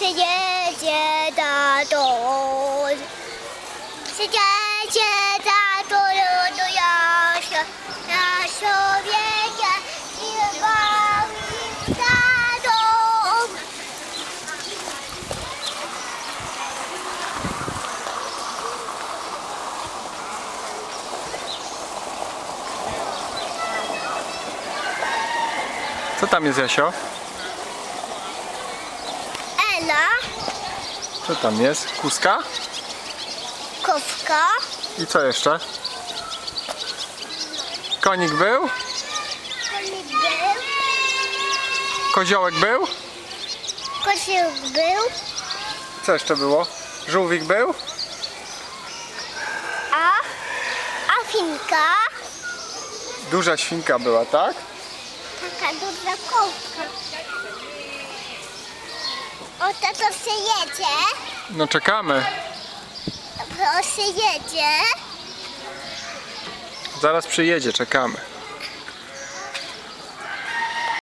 przyjedzie tato. Na człowieka i. Co tam jest, Jasio? Ela, Co tam jest? Kuska? kowka, I co jeszcze? Konik był? konik był, Koziołek był? kosiuk był, Co jeszcze było? Żółwik był? a afinka, Duża świnka była, tak? taka duża kowka. O, tato przyjedzie, No czekamy. proszę jedzie. Zaraz przyjedzie, czekamy.